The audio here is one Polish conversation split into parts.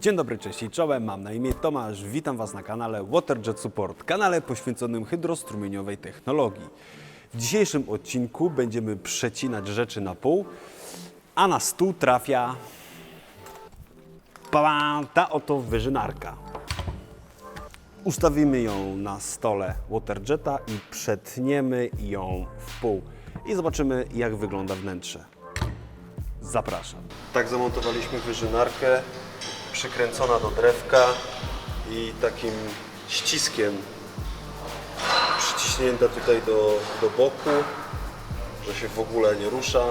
Dzień dobry, cześć i czołem, mam na imię Tomasz, witam Was na kanale WaterJet Support, kanale poświęconym hydrostrumieniowej technologii. W dzisiejszym odcinku będziemy przecinać rzeczy na pół, a na stół trafia ta oto wyżynarka. Ustawimy ją na stole WaterJeta i przetniemy ją w pół i zobaczymy jak wygląda wnętrze. Zapraszam. Tak zamontowaliśmy wyżynarkę, przykręcona do drewka i takim ściskiem przyciśnięta tutaj do, do boku, że się w ogóle nie rusza.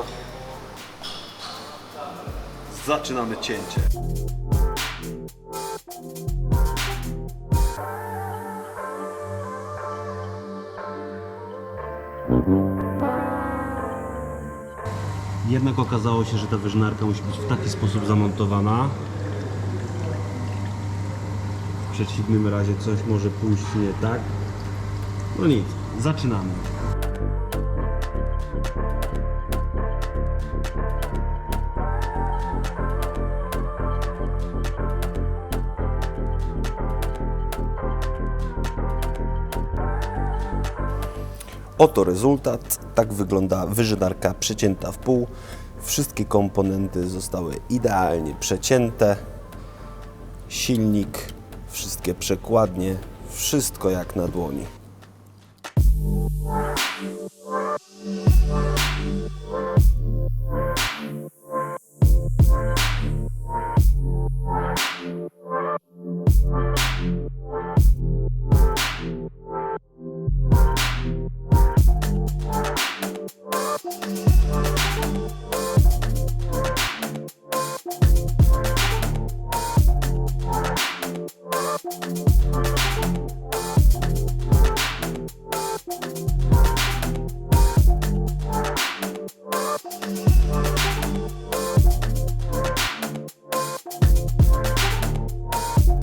Zaczynamy cięcie. Jednak okazało się, że ta wyżynarka musi być w taki sposób zamontowana. Przeciwnym razie coś może pójść nie tak. No nic, zaczynamy. Oto rezultat. Tak wygląda wyżynarka przecięta w pół. Wszystkie komponenty zostały idealnie przecięte. Silnik, wszystkie przekładnie, wszystko jak na dłoni. you